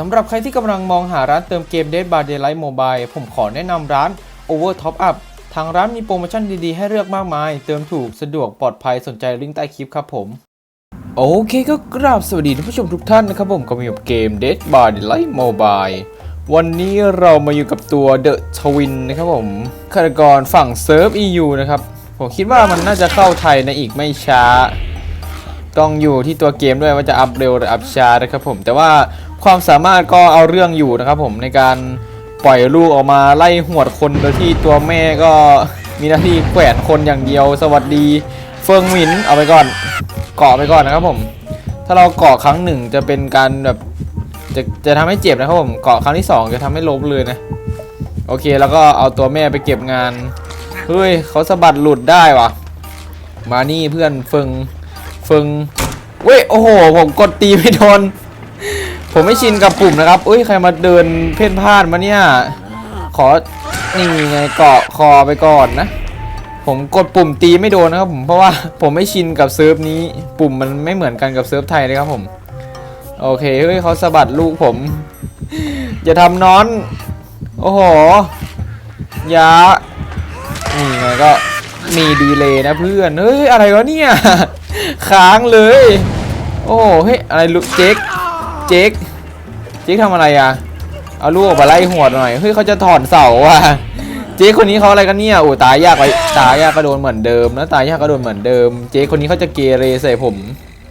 สำหรับใครที่กำลังมองหาร้านเติมเกม Dead by Daylight Mobile ผมขอแนะนำร้าน Over Top Up ทางร้านมีโปรโมชั่นดี ๆ ให้เลือกมากมาย เติมถูกสะดวกปลอดภัยสนใจลิงก์ใต้คลิปครับผม โอเคก็กราบสวัสดีท่านผู้ชมทุกท่านนะครับผมก็มาอยู่กับเกม Dead by Daylight Mobile วันนี้เรามาอยู่กับตัว The Twin นะครับผมฆาตกรฝั่งเซิร์ฟ EU นะครับ ผมคิดว่ามันน่าจะเข้าไทยในอีกไม่ช้า ต้องอยู่ที่ตัวเกมด้วยว่าจะอัพเร็วหรืออัพช้านะครับผมแต่ว่า ความสามารถก็เอาเรื่องอยู่นะครับผมในการปล่อยลูกออกมาไล่หวดคนโดยที่ตัวแม่ก็มีหน้าที่แขวนคนอย่างเดียว สวัสดี เฟิงหมินเอาไปก่อนเกาะไปก่อนนะครับผม ถ้าเราเกาะครั้งหนึ่งจะเป็นการแบบจะจะทำให้เจ็บนะครับผมเกาะครั้งที่สองจะทำให้ล้มเลยนะโอเคแล้วก็เอาตัวแม่ไปเก็บงานเฮ้ยเขาสะบัดหลุดได้วะมานี่เพื่อนเฟิงเฟึงเว้ยโอ้โหผมกดตีไม่โดน ผมไม่ชินกับปุ่มนะครับอุ้ยใครมาเดินเพ่นพ่านมาเนี่ย ขอ นี่ไงเกาะคอไปก่อนนะ ผมกดปุ่มตีไม่โดนนะครับผม เพราะว่าผมไม่ชินกับเซิร์ฟนี้ ปุ่มมันไม่เหมือนกันกับเซิร์ฟไทยเลยครับผม โอเค เฮ้ยเขาสะบัดลูกผม อย่าทำน้อน โอ้โห อยานี่ไงก็มีดีเลยนะเพื่อน เฮ้ย อะไรวะเนี่ย ค้างเลย โอ้โหเฮ้ย อะไรลูกเจ๊ก เจ๊ก จ๊กทำอะไรอะ เอาลูกออกมาไล่หัวหน่อย เฮ้ยเขาจะถอนเสาว่ะเจ๊คนนี้เขาอะไรกันเนี่ยโอ้ตายยากไปตายยากก็โดนเหมือนเดิมนะตายยากก็โดนเหมือนเดิม เจ๊คนนี้เขาจะเกเรใส่ผม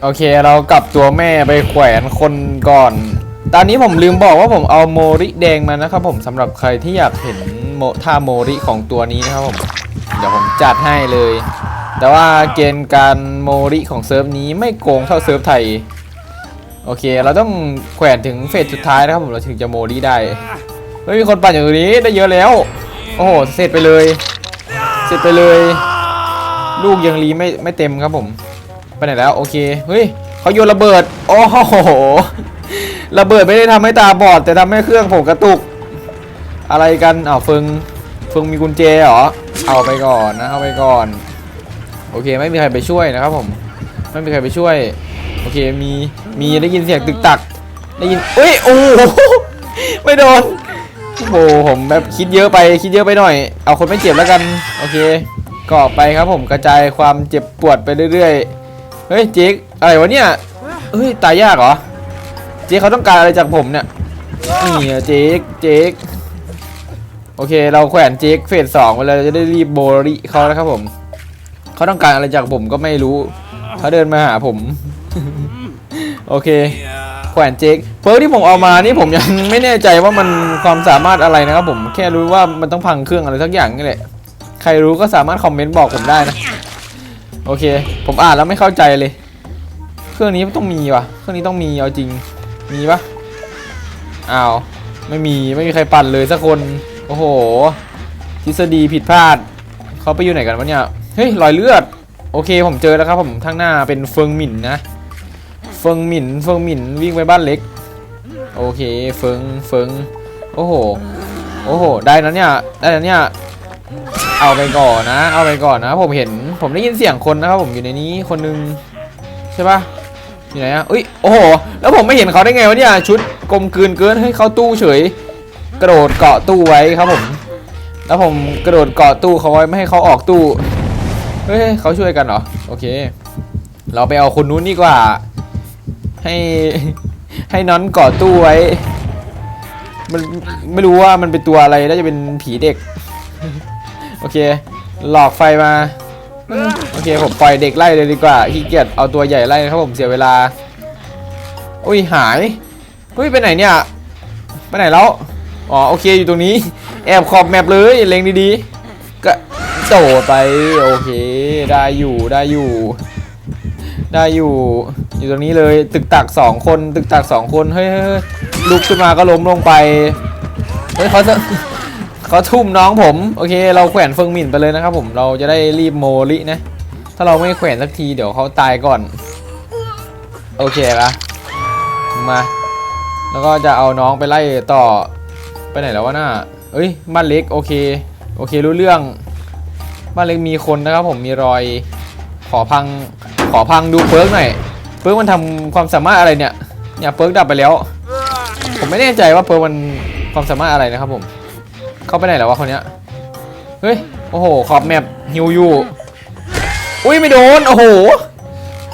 โอเค เรากลับตัวแม่ไปแขวนคนก่อน ตอนนี้ผมลืมบอกว่าผมเอาโมริแดงมานะครับผมสำหรับใครที่อยากเห็นโมท่าโมริของตัวนี้นะครับผมเดี๋ยวผมจัดให้เลย แต่ว่าเกณฑ์การโมริของเซิร์ฟนี้ไม่โกงเท่าเซิร์ฟไทย โอเค เราต้องแขวนถึงเฟสสุดท้ายนะครับผมเราถึงจะโมริได้เฮ้ยมีคนปั่นอย่างนี้ได้เยอะแล้ว โอ้โหเสร็จไปเลย เสร็จไปเลย ลูกยังรีไม่ไม่เต็มครับผมไปไหนแล้วโอเคเฮ้ยเขาโยนระเบิด โอ้โหระเบิดไม่ได้ทำให้ตาบอด แต่ทำให้เครื่องผมกระตุก อะไรกันอ้าวเฟิงเฟิงมีกุญแจเหรอเอาไปก่อนนะเอาไปก่อน โอเคไม่มีใครไปช่วยนะครับผมไม่มีใครไปช่วย อเคมีมีได้ยินเสียงตึกตัก ได้ยินเอ้ยโอ้โหไม่โดนโอ้โหผมแบบคิดเยอะไปคิดเยอะไปหน่อย เอาคนไม่เจ็บแล้วกันโอเคก่อไปครับผมกระจายความเจ็บปวดไปเรื่อยๆเฮ้ยเจ๊กอะไรวะเนี่ยเฮ้ยตายยากเหรอเจ๊กเขาต้องการอะไรจากผมเนี่ยนี่อะเจ๊กเจ๊กโอเค เราแขวนเจ๊กเฟสสองไปเลยเราจะได้รีบโบริเขานะครับผมเขาต้องการอะไรจากผมก็ไม่รู้เขาเดินมาหาผม โอเค แขวนเจ๊กเพิร์กที่ผมเอามานี่ผมยังไม่แน่ใจว่ามันความสามารถอะไรนะครับผมแค่รู้ว่ามันต้องพังเครื่องอะไรสักอย่างนี่แหละใครรู้ก็สามารถคอมเมนต์บอกผมได้นะ โอเค ผมอ่านแล้วไม่เข้าใจเลย เครื่องนี้ต้องมีวะเครื่องนี้ต้องมีเอาจริง มีปะอ้าวไม่มีไม่มีใครปั่นเลยสักคน โอ้โห ทฤษฎีผิดพลาดเขาไปอยู่ไหนกันวะเนี่ย เฮ้ยรอยเลือด โอเคผมเจอแล้วครับผมข้างหน้าเป็นเฟิงหมินนะ เฟิงหมินเฟิงหมินวิ่งไปบ้านเล็ก โอเค เฟิงเฟิงโอ้โห โอ้โห ได้นะเนี่ย ได้นะเนี่ย เอาไปก่อนนะ เอาไปก่อนนะ ผมเห็น ผมได้ยินเสียงคนนะครับผมอยู่ในนี้คนนึงใช่ปะอยู่ไหนอะอุ้ย โอ้โห แล้วผมไม่เห็นเขาได้ไงวะเนี่ย ชุดกลมกลืนเกินให้เข้าตู้เฉย กระโดดเกาะตู้ไว้ครับผม แล้วผมกระโดดเกาะตู้เขาไว้ไม่ให้เขาออกตู้ เฮ้ยเขาช่วยกันเหรอ โอเค เราไปเอาคนนู้นดีกว่า ให้ให้น้อนเกาะตู้ไว้ มันไม่รู้ว่ามันเป็นตัวอะไรน่าจะเป็นผีเด็ก โอเค หลอกไฟมา โอเค ผมปล่อยเด็กไล่เลยดีกว่าขี้เกียจเอาตัวใหญ่ไล่ครับผมเสียเวลา อุ้ยหายเฮ้ยไปไหนเนี่ย ไปไหนแล้ว อ๋อโอเคอยู่ตรงนี้ แอบขอบแมปเลยเล็งดีๆ ก็โดดไป โอเค ได้อยู่ได้อยู่ ได้อยู่ อยู่ตรงนี้เลยตึกตักสองคนตึกตักสองคนเฮ้ยลุกขึ้นมาก็ล้มลงไปเฮ้ยเขาจะเขาทุ่มน้องผมโอเค เราแขวนเฟิงหมิ่นไปเลยนะครับ ผมเราจะได้รีบโมลินะ ถ้าเราไม่แขวนสักทีเดี๋ยวเขาตายก่อน โอเคละมา แล้วก็จะเอาน้องไปไล่ต่อไปไหนแล้ววะน่าเอ้ยบ้านเล็กโอเคโอเครู้เรื่องบ้านเล็กมีคนนะครับ ผมมีรอยขอพังขอพังดูเปิร์กหน่อย ปิร์กมันทำความสามารถอะไรเนี่ย เนี่ยเปิร์กดับไปแล้ว ผมไม่แน่ใจว่าเพิร์ลมันความสามารถอะไรนะครับผม เข้าไปไหนแล้ววะคนเนี้ย เฮ้ย โอ้โห ขอบแมปฮิวยูอุ้ยไม่โดน โอ้โห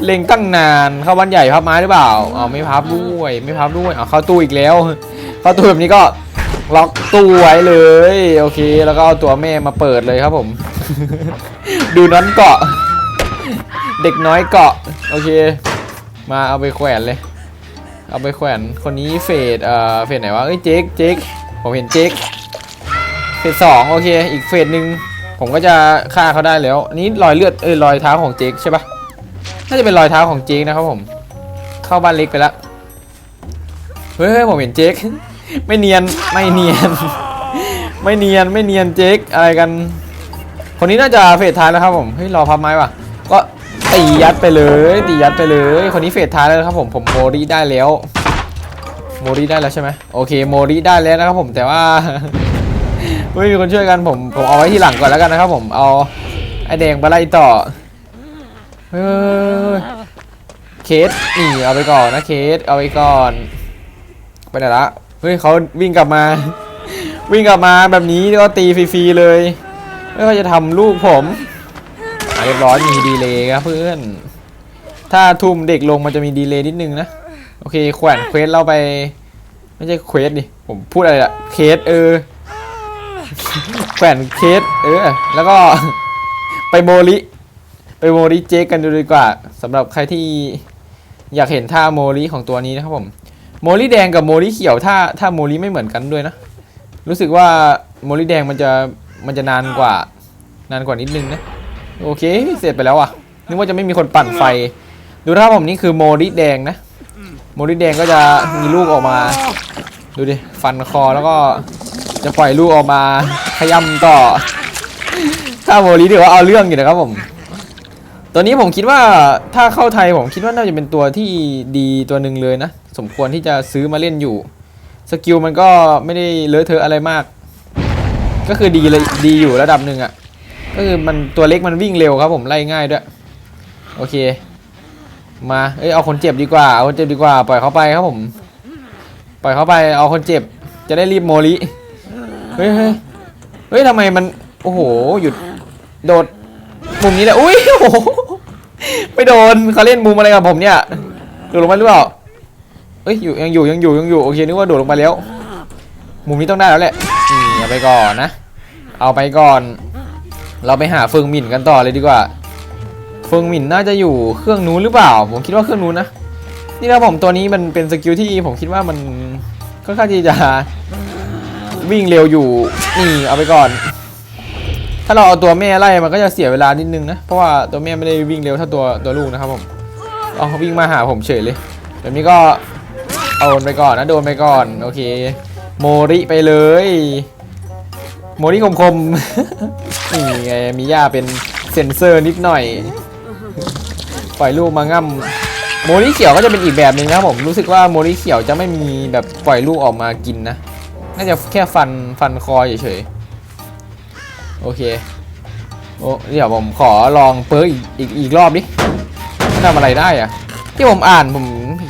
เล็งตั้งนาน เข้าบ้านใหญ่พับไม้หรือเปล่า เอาไม่พับด้วย ไม่พับด้วย เอาเข้าตู้อีกแล้ว เข้าตู้แบบนี้ก็ล็อกตู้ไว้เลย โอเค แล้วก็เอาตัวแม่มาเปิดเลยครับผม ดูน้อนเกาะ เด็กน้อยเกาะ โอเค มาเอาไปแขวนเลย เอาไปแขวนคนนี้เฟดเอ่อเฟดไหนวะเอ้ยเจ๊กเจ๊กผมเห็นเจ๊กเฟดสองโอเค อีกเฟดหนึ่งผมก็จะฆ่าเขาได้แล้วนี้รอยเลือดเอ้ยรอยเท้าของเจ๊กใช่ปะน่าจะเป็นรอยเท้าของเจ๊กนะครับผม เข้าบ้านเล็กไปละเฮ้ยเฮ้ยผมเห็นเจ๊กไม่เนียนไม่เนียน ไม่เนียนไม่เนียนเจ๊กอะไรกัน คนนี้น่าจะเฟดท้ายแล้วครับผมเฮ้ยรอพับไม้ว่ะก็ ตียัดไปเลยตียัดไปเลย คนนี้เฟดท้ายแล้วครับผมผมโมริได้แล้ว โมริได้แล้วใช่ไหมโอเคโมริได้แล้วนะครับผมแต่ว่า ไม่มีคนช่วยกันผมผมเอาไว้ที่หลังก่อนแล้วกันนะครับผมเอาไอแดงไปไล่ต่อเฮ้ยเคสนี่เอาไปก่อนนะเคสเอาไปก่อนไปไหนละเฮ้ยเขาวิ่งกลับมา วิ่งกลับมาแบบนี้ก็ตีฟรีๆเลยไม่ว่าจะทำลูกผม เรียบร้อยมีดีเลย์ครับเพื่อน ถ้าทุ่มเด็กลงมันจะมีดีเลย์นิดนึงนะ โอเคแขวนเควสเราไป ไม่ใช่เควสดิ ผมพูดอะไรละเคสเออ แขวนเคสเออ แล้วก็ไปโมริ ไปโมริเจกันดูดีกว่าสำหรับใครที่อยากเห็นท่าโมริของตัวนี้นะครับผม โมริแดงกับโมริเขียวถ้าถ้าโมริไม่เหมือนกันด้วยนะ รู้สึกว่าโมริแดงมันจะมันจะนานกว่านานกว่านิดนึงนะ โอเค เสร็จไปแล้วอะ นึกว่าจะไม่มีคนปั่นไฟ ดูท่าผมนี่คือโมริแดงนะ โมริแดงก็จะมีลูกออกมา ดูดิ ฟันคอแล้วก็จะปล่อยลูกออกมา ขย้ำต่อ ถ้าโมริถือว่าเอาเรื่องอยู่นะครับผม ตัวนี้ผมคิดว่าถ้าเข้าไทยผมคิดว่าน่าจะเป็นตัวที่ดีตัวหนึ่งเลยนะ สมควรที่จะซื้อมาเล่นอยู่ สกิลมันก็ไม่ได้เลอะเทอะอะไรมาก ก็คือดีเลยดีอยู่ระดับหนึ่งอะ่ะ ก็คือมันตัวเล็กมันวิ่งเร็วครับผมไล่ง่ายด้วย โอเค มา เอ้ยเอาคนเจ็บดีกว่า เอาคนเจ็บดีกว่า ปล่อยเขาไปครับผม ปล่อยเขาไปเอาคนเจ็บ จะได้รีบโมลิ เฮ้ยเฮ้ยเฮ้ยทำไมมัน โอ้โห หยุด โดด มุมนี้แหละ อุ้ยโอ้โหไม่โดนเขาเล่นมุมอะไรกับผมเนี่ยโดดลงมาหรือเปล่าเอ้ยอยู่ยังอยู่ยังอยู่ยังอยู่โอเคนึกว่าโดดลงมาแล้ว มุมนี้ต้องได้แล้วแหละอืมเอาไปก่อนนะ เอาไปก่อน เราไปหาเฟิงหมินกันต่อเลยดีกว่า เฟิงหมินน่าจะอยู่เครื่องนู้นหรือเปล่า ผมคิดว่าเครื่องนู้นนะ นี่นะผมตัวนี้มันเป็นสกิลที่ผมคิดว่ามันค่อนข้างที่จะวิ่งเร็วอยู่ นี่เอาไปก่อน ถ้าเราเอาตัวแม่ไล่มันก็จะเสียเวลานิดนึงนะ เพราะว่าตัวแม่ไม่ได้วิ่งเร็วเท่าตัวตัวลูกนะครับผมเอาเขาวิ่งมาหาผมเฉยเลยแบบนี้ก็เอาโดนไปก่อนนะโดนไปก่อน โอเค โมริไปเลย โมริคมคมนี่ไงมีย่าเป็นเซนเซอร์นิดหน่อย ปล่อยลูกมาง่ำโมริเขียวก็จะเป็นอีกแบบหนึ่งนะผมรู้สึกว่าโมริเขียวจะไม่มีแบบปล่อยลูกออกมากินนะ น่าจะแค่ฟันฟันคอเฉยๆโอเคโอ้เดี๋ยวผมขอลองเปิร์กอีกอีกอีกรอบดิทำอะไรได้อะที่ผมอ่านผม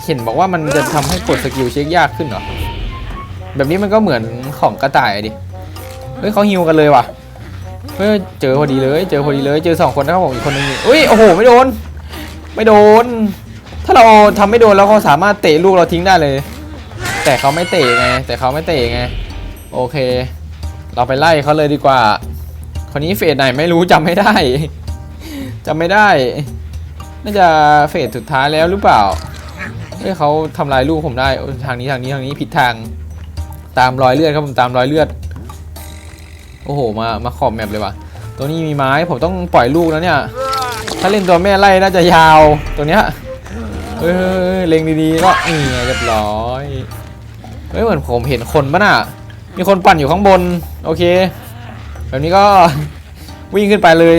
เห็นบอกว่ามันจะทำให้กดสกิลเช็คยากขึ้นเหรอแบบนี้มันก็เหมือนของกระต่ายดิ ฮ้ยเขาฮิวกันเลยว่ะเฮ้ยเจอพอดีเลยเจอพอดีเลยเจอสองคนนะครับผมอีกคนนึงอุ้ยโอ้โหไม่โดน ไม่โดน ถ้าเราทำไม่โดนแล้วเขาสามารถเตะลูกเราทิ้งได้เลย แต่เขาไม่เตะไงแต่เขาไม่เตะไงโอเค เราไปไล่เขาเลยดีกว่า คนนี้เฟสไหนไม่รู้จำไม่ได้จำไม่ได้ น่าจะเฟสสุดท้ายแล้วหรือเปล่าเฮ้ยเขาทำลายลูกผมได้ทางนี้ทางนี้ทางนี้ผิดทางตามรอยเลือดครับผมตามรอยเลือด โอ้โห มา มาขอบแมปเลยว่ะ ตัวนี้มีไม้ ผมต้องปล่อยลูกแล้วเนี่ย ถ้าเล่นตัวแม่ไล่น่าจะยาว ตัวเนี้ยเฮ้ยเล็งดีๆก็นี่เรียบร้อย เฮ้ย เหมือนผมเห็นคนปะน่ะ มีคนปั่นอยู่ข้างบน โอเค แบบนี้ก็วิ่งขึ้นไปเลย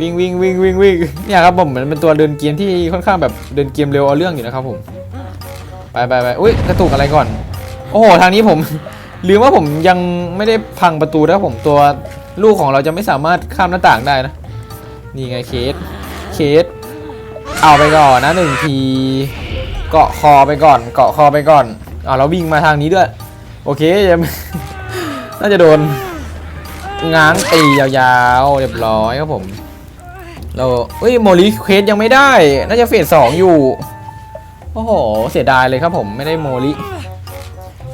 วิ่งวิ่งวิ่งวิ่งวิ่งเนี่ยครับผมเหมือนเป็นตัวเดินเกมที่ค่อนข้างแบบเดินเกมเร็วเอาเรื่องอยู่นะครับผม ไปไปไปอุ้ยกระตุกอะไรก่อน โอ้โห ทางนี้ผม ลืมว่าผมยังไม่ได้พังประตูนะผมตัวลูกของเราจะไม่สามารถข้ามหน้าต่างได้นะ นี่ไงเคส เคส เอาไปก่อนนะหนึ่งที เกาะคอไปก่อน เกาะคอไปก่อนอ้าเราวิ่งมาทางนี้ด้วย โอเคยังน่าจะโดน ง้างตียาวๆ เรียบร้อยครับผม เราเอ้ยโมลิเควสยังไม่ได้ น่าจะเฟสสองอยู่ โอ้โห เสียดายเลยครับผม ไม่ได้โมลิ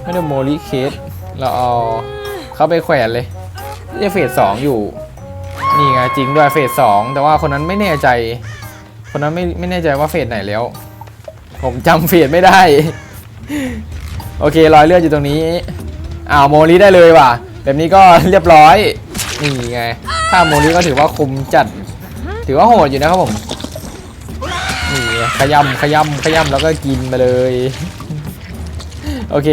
ไม่ได้โมลิเคส เราเอาเข้าไปแขวนเลยน่าจะเฟสสองอยู่ นี่ไงจริงด้วยเฟสสองแต่ว่าคนนั้นไม่แน่ใจ คนนั้นไม่ไม่แน่ใจว่าเฟสไหนแล้ว ผมจำเฟสไม่ได้ โอเครอยเลือดอยู่ตรงนี้อ้าวโมลิได้เลยว่ะ แบบนี้ก็เรียบร้อย นี่ไง ถ้าโมลิก็ถือว่าคุมจัด ถือว่าโหดอยู่นะครับผม นี่ไงขยำขยำขยำแล้วก็กินไปเลย โอเค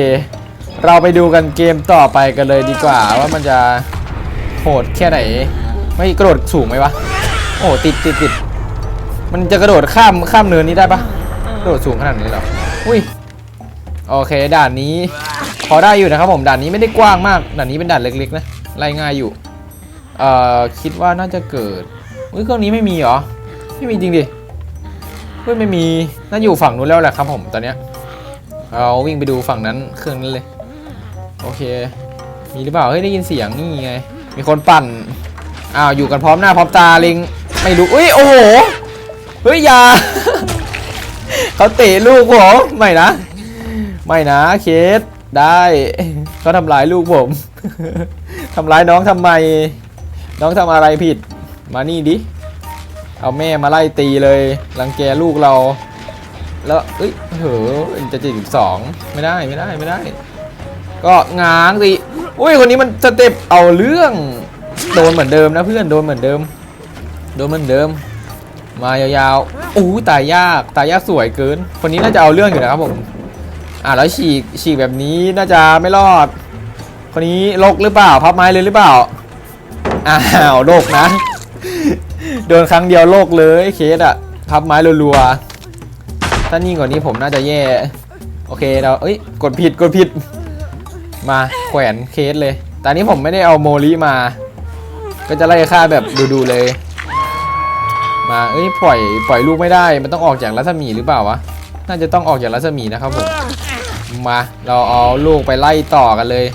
เราไปดูกันเกมต่อไปกันเลยดีกว่าว่ามันจะโหดแค่ไหน ไม่กระโดดสูงไหมวะ โอ้ติดติดติดมันจะกระโดดข้ามข้ามเนินนี้ได้ปะกระโดดสูงขนาดนี้หรอ อุ้ย โอเคด่านนี้ พอได้อยู่นะครับผมด่านนี้ไม่ได้กว้างมากด่านนี้เป็นด่านเล็กๆนะไล่ง่ายอยู่เอ่อคิดว่าน่าจะเกิดอุ้ยเครื่องนี้ไม่มีเหรอไม่มีจริงดิเฮ้ยไม่มีน่าอยู่ฝั่งนู้นแล้วแหละครับผมตอนเนี้ยเราวิ่งไปดูฝั่งนั้นเครื่องนั้นเลย โอเค มีหรือเปล่า เฮ้ย ได้ยินเสียงนี่ไง มีคนปั่น อ้าว อยู่กันพร้อมหน้าพร้อมตาล็งไม่รู้อุ้ย โอ้โห เฮ้ยยา เขาเตะลูกผมไม่นะ ไม่นะ เคส ได้เขาทำร้ายลูกผม ทำร้ายน้องทำไม น้องทำอะไรผิด มานี่ดิ เอาแม่มาไล่ตีเลย รังแกลูกเรา แล้วเอ้ยเหอจะจีบสอง ไม่ได้ ไม่ได้ ไม่ได้ ก็ง้างสิอุ้ยคนนี้มันสเต็ปเอาเรื่องโดนเหมือนเดิมนะเพื่อนโดนเหมือนเดิม โดนเหมือนเดิม มายาวๆอู้ตายยากตายยากสวยเกิน คนนี้น่าจะเอาเรื่องอยู่นะครับผมอ่าแล้วฉีกฉีกแบบนี้น่าจะไม่รอด คนนี้โลกหรือเปล่าพับไม้เลยหรือเปล่าอ้าวโลกนะ โดนครั้งเดียวโลกเลยเคสอะพับไม้รัวๆถ้านี่งกว่านี้ผมน่าจะแย่ โอเคเราเอ้ยกดผิดกดผิด มาแขวนเคสเลยแต่อันนี้ผมไม่ได้เอาโมลิมา ก็จะไล่ฆ่าแบบดูๆเลย มาเอ้ยปล่อยปล่อยลูกไม่ได้ มันต้องออกจากรัศมีหรือเปล่าวะ น่าจะต้องออกจากรัศมีนะครับผม มา เราเอาลูกไปไล่ต่อกันเลย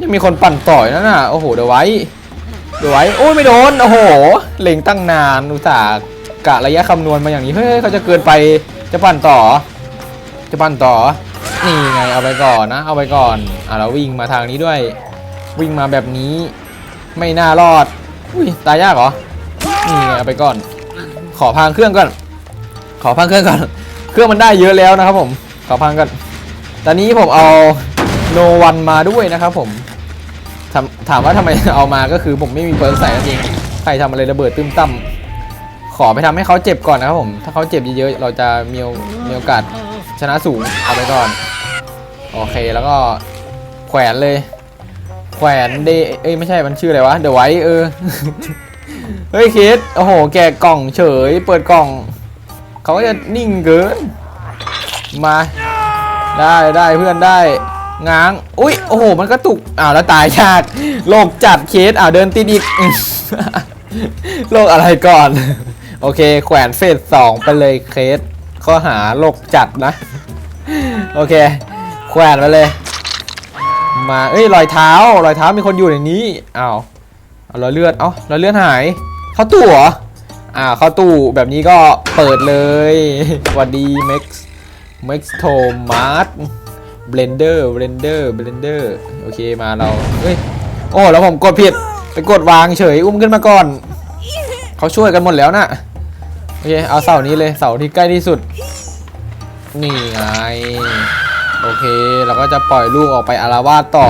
ยังมีคนปั่นต่อยนั่นน่ะ โอ้โหเดี๋ยวไว้เดี๋ยวไว้โอ้ยไม่โดน โอ้โห เล็งตั้งนานอุตส่าห์กะระยะคำนวณมาอย่างนี้ เฮ้ยเขาจะเกินไป จะปั่นต่อ จะปั่นต่อ นี่ไงเอาไปก่อนนะ เอาไปก่อนอะเราวิ่งมาทางนี้ด้วย วิ่งมาแบบนี้ ไม่น่ารอด อุ้ยตายยากเหรอ นี่ไงเอาไปก่อน ขอพังเครื่องก่อน ขอพังเครื่องก่อน เครื่องมันได้เยอะแล้วนะครับผม ขอพังก่อน ตอนนี้ผมเอาโนวันมาด้วยนะครับผมถามถามว่าทำไมเอามาก็คือผมไม่มีเปิร์กใส่นั่นเองใครทำอะไรระเบิดตึ้มตั้มขอไปทำให้เขาเจ็บก่อนนะครับผม ถ้าเขาเจ็บเยอะๆ เราจะมีโอมีโอกาสชนะสูง เอาไปก่อน โอเคแล้วก็แขวนเลย แขวนเดเอ้ยไม่ใช่มันชื่ออะไรวะเดี๋ยวไว้เออ เฮ้ยคิดโอ้โห แกะกล่องเฉย เปิดกล่อง เขาก็จะนิ่งเกิน มา ได้ได้เพื่อนได้ง้าง อุ้ยโอ้โห มันก็ตุก อ้าวแล้วตายยากโลกจัดเคสอ้าวเดินติดอีกโลกอะไรก่อน โอเค แขวนเฟสสองไปเลยเคสข้อหาโลกจัดนะ โอเค แขวนไปเลย มาเอ้ยรอยเท้ารอยเท้ามีคนอยู่ในนี้อ้าวเอารอยเลือดเอ้ารอยเลือดหาย เข้าตู้เหรออ่าเข้าตู้แบบนี้ก็เปิดเลยสวัสดี Max Max t o m a t Blender Blender Blender โอเคมาเราเฮ้ยโอ้แล้วผมกดผิดไปกดวางเฉยอุ้มขึ้นมาก่อนเขาช่วยกันหมดแล้วนะโอเคเอาเสานี้เลยเสาที่ใกล้ที่สุด นี่ไง โอเค เราก็จะปล่อยลูกออกไปอารวาสต่อ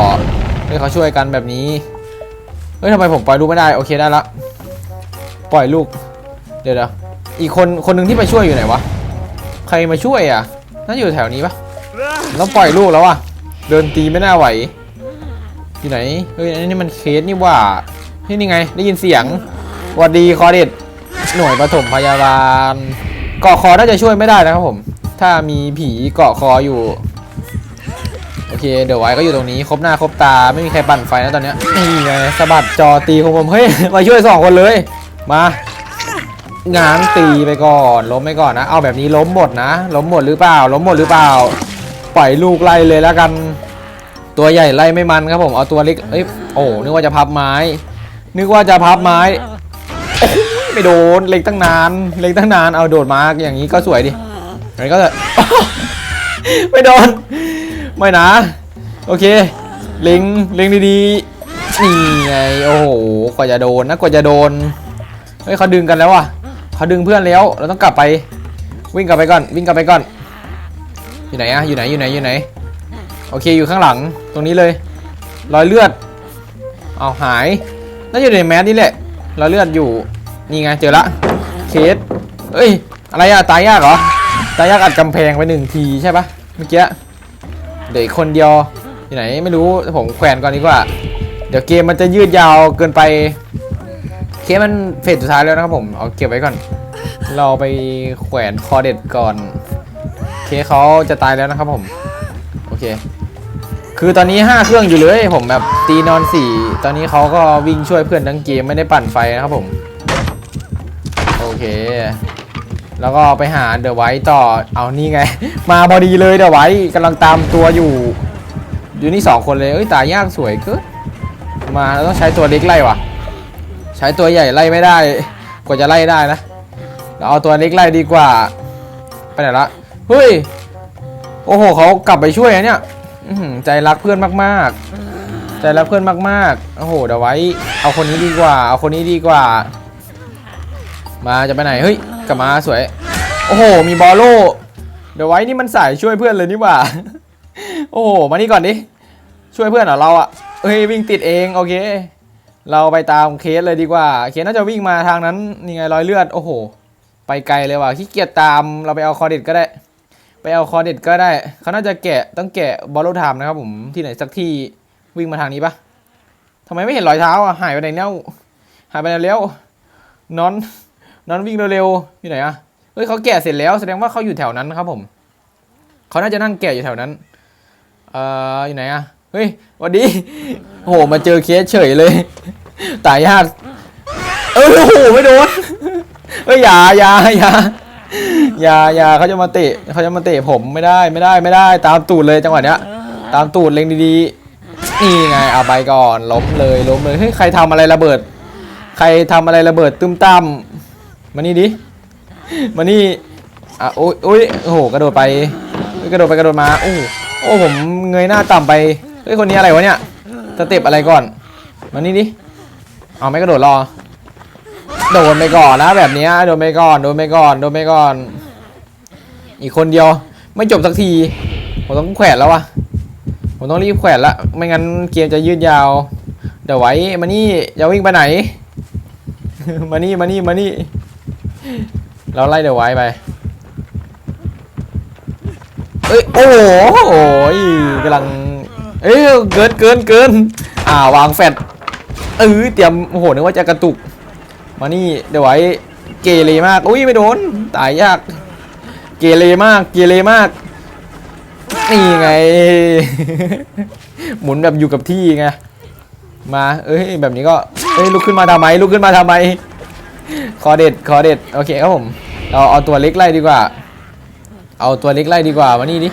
เฮ้เขาช่วยกันแบบนี้เฮ้ยทำไมผมปล่อยลูกไม่ได้โอเคได้ละปล่อยลูก เดี๋ยวเดี๋ยวอีกคนคนหนึ่งที่ไปช่วยอยู่ไหนวะใครมาช่วยอะน่าอยู่แถวนี้ปะแล้วปล่อยลูกแล้วอะเดินตีไม่น่าไหวอยู่ไหนเฮ้ยอันนี้มันเคสนี่ว่าเฮ้ยนี่ไง ได้ยินเสียงวัดดีคอเด็ดหน่วยปฐมพยาบาลเกาะคอน่าจะช่วยไม่ได้นะครับผม ถ้ามีผีเกาะคออยู่ โอเค เดี๋ยวไว้ก็อยู่ตรงนี้ ครบหน้าครบตา ไม่มีใครปั่นไฟนะตอนเนี้ยนี่ไงสะบัดจอตีของผม เฮ้ย มาช่วยสองคนเลย มาง้างตีไปก่อน ล้มไปก่อนนะ เอาแบบนี้ล้มหมดนะ ล้มหมดหรือเปล่า ล้มหมดหรือเปล่า ปล่อยลูกไล่เลยแล้วกัน ตัวใหญ่ไล่ไม่มันครับผม เอาตัวเล็ก เอ้ย โอ้ นึกว่าจะพับไม้ นึกว่าจะพับไม้ไม่โดน เล็กตั้งนาน เล็กตั้งนาน เอาโดดมาอย่างนี้ก็สวยดิอันนี้ก็จะไม่โดน ไม่นะ โอเค เล็งเล็งดีๆ นี่ไง โอ้โห กว่าจะโดนนะ กว่าจะโดน เฮ้ยเขาดึงกันแล้วอะเขาดึงเพื่อนแล้ว เราต้องกลับไป วิ่งกลับไปก่อน วิ่งกลับไปก่อน อยู่ไหนอะอยู่ไหน อยู่ไหน อยู่ไหน โอเค อยู่ข้างหลัง ตรงนี้เลย รอยเลือด เอาหาย น่าจะอยู่ในแมสนี่แหละ รอยเลือดอยู่ นี่ไง เจอละ เคสเอ้ย อะไรอะตายยากเหรอ ตายยากอัดกำแพงไปหนึ่งทีใช่ปะเมื่อกี้ เดี๋ยวอีกคนเดียวอยู่ไหนไม่รู้ผมแขวนก่อนดีกว่า เดี๋ยวเกมมันจะยืดยาวเกินไป เคสมันเฟสสุดท้ายแล้วนะครับผมเอาเก็บไว้ก่อน เราไปแขวนคอเด็ดก่อน เคสเขาจะตายแล้วนะครับผมโอเค คือตอนนี้ 5 เครื่องอยู่เลยผมแบบตีนอน 4 ตอนนี้เขาก็วิ่งช่วยเพื่อนทั้งเกมไม่ได้ปั่นไฟนะครับผม โอเค แล้วก็ไปหาเดอะไวท์ต่อ เอานี่ไง มาพอดีเลยเดอะไวท์กำลังตามตัวอยู่ อยู่นี่2คนเลย เอ้ยตายยากสวยเกินมาเราต้องใช้ตัวเล็กไล่วะใช้ตัวใหญ่ไล่ไม่ได้ กว่าจะไล่ได้นะ เราเอาตัวเล็กไล่ดีกว่า ไปไหนละ เฮ้ย โอ้โหเขากลับไปช่วยนะเนี่ยใจรักเพื่อนมากๆ ใจรักเพื่อนมากๆ โอ้โหเดี๋ยวไว้เอาคนนี้ดีกว่า เอาคนนี้ดีกว่า มาจะไปไหน เฮ้ย กลับมาสวย โอ้โห มีบอลโลเดี๋ยวไว้นี่มันสายช่วยเพื่อนเลยนี่หว่า โอ้โห มานี่ก่อนดิ ช่วยเพื่อนเหรอเราอะเฮ้ยวิ่งติดเองโอเค เราไปตามเคสเลยดีกว่า เคสน่าจะวิ่งมาทางนั้นนี่ไงรอยเลือด โอ้โห ไปไกลเลยว่ะขี้เกียจตามเราไปเอาคอเด็ดก็ได้ ไปเอาคอเด็ดก็ได้ เขาน่าจะแกะต้องแกะบอลโลไทม์นะครับผมที่ไหนสักที่วิ่งมาทางนี้ปะทำไมไม่เห็นรอยเท้าอะหายไปไหนแล้วหายไปไหนแล้วนอน นอนวิ่งเร็วๆอยู่ไหนอะเฮ้ยเขาแกะเสร็จแล้วแสดงว่าเขาอยู่แถวนั้นนะครับผมเขาน่าจะนั่งแกะอยู่แถวนั้นเอ่ออยู่ไหนอะเฮ้ยวัสดีโอ้โหมาเจอเคสเฉยเลยตายญาติเออโอ้โหไม่โดนเฮ้ยอย่าอย่าอย่าอย่าอย่าเขาจะมาเตะเขาจะมาเตะผมไม่ได้ไม่ได้ไม่ได้ ตามตูดเลยจังหวะเนี้ย ตามตูดเล็งดีๆนี่ไงเอาไปก่อนล้มเลยล้มเลยเฮ้ยใครทำอะไรระเบิด ใครทำอะไรระเบิดตึมตั้ม มานี่ดิ มานี่ อะโอ้ยโอ้ยโอ้โห กระโดดไปเฮ้ยกระโดดไปกระโดดมา โอ้โหโอ้ผมเงยหน้าต่ำไป เฮ้ย คนนี้อะไรวะเนี่ยสเต็ปอะไรก่อน มานี่ดิ เอาไม่กระโดดรอ โดนไปก่อนนะแบบเนี้ยโดนไปก่อน โดนไปก่อน โดนไปก่อน อีกคนเดียว ไม่จบสักที ผมต้องแขวนแล้ววะผมต้องรีบแขวนละ ไม่งั้นเกมจะยืดยาว เดี๋ยวไว้ มานี่อย่าวิ่งไปไหน มานี่ มานี่ มานี่ เราไล่เดี๋ยวไว้ไป เอ้ย โอ้โหโอ้ยกำลัง เอ้ย เกินเกินเกินอ่าวางแฟดเออเตรียมโอ้โหนึกว่าจะกระตุก มานี่เดี๋ยวไว้เกเรมากอุ้ยไม่โดน ตายยาก เกเรมาก เกเรมาก นี่ไง หมุนแบบอยู่กับที่ไง มา เอ้ยแบบนี้ก็ เอ้ยลุกขึ้นมาทำไมลุกขึ้นมาทำไม คอเด็ดคอเด็ดโอเคครับผมเราเอาตัวเล็กไล่ดีกว่า เอาตัวเล็กไล่ดีกว่ามานี่ดิ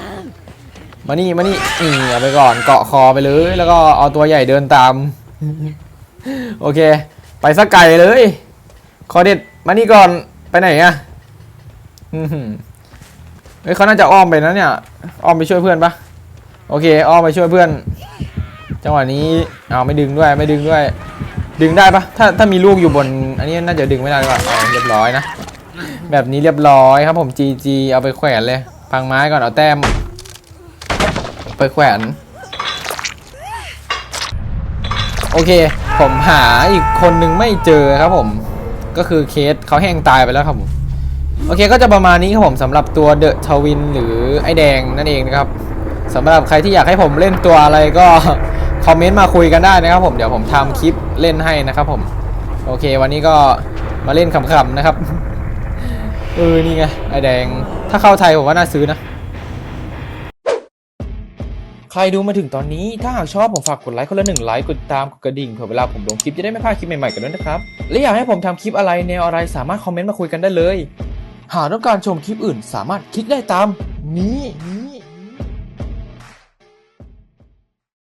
มานี่มานี่นี่เอาไปก่อนเกาะคอไปเลย แล้วก็เอาตัวใหญ่เดินตาม โอเค ไปสักไก่เลย คอเด็ดมานี่ก่อนไปไหนอะเฮ้ยเขาน่าจะอ้อมไปนะเนี่ยอ้อมไปช่วยเพื่อนปะโอเคอ้อมไปช่วยเพื่อน จังหวะนี้เอาวไม่ดึงด้วยไม่ดึงด้วย ดึงได้ปะถ้าถ้ามีลูกอยู่บน อันนี้น่าจะดึงไม่ได้หรือเปล่าอ๋อเรียบร้อยนะ แบบนี้เรียบร้อยครับผม GG เอาไปแขวนเลย พังไม้ก่อนเอาแต้ม ไปแขวน โอเค ผมหาอีกคนนึงไม่เจอครับผม ก็คือเคสเขาแห้งตายไปแล้วครับผม โอเคก็จะประมาณนี้ครับผมสำหรับตัวเดอะทวินหรือไอแดงนั่นเองนะครับสำหรับใครที่อยากให้ผมเล่นตัวอะไรก็ คอมเมนต์มาคุยกันได้นะครับผมเดี๋ยวผมทำคลิปเล่นให้นะครับผม โอเค วันนี้ก็มาเล่นขำๆนะครับเออนี่ไงไอแดง ถ้าเข้าไทยผมว่าน่าซื้อนะ ใครดูมาถึงตอนนี้ถ้าหากชอบผมฝากกดไลค์คนละหนึ่งไลค์กดติดตามกดกระดิ่งเผื่อเวลาผมลงคลิปจะได้ไม่พลาดคลิปใหม่ๆกันด้วยนะครับ และอยากให้ผมทำคลิปอะไรแนวอะไรสามารถคอมเมนต์มาคุยกันได้เลย หากต้องการชมคลิปอื่นสามารถคลิกได้ตามนี้นี้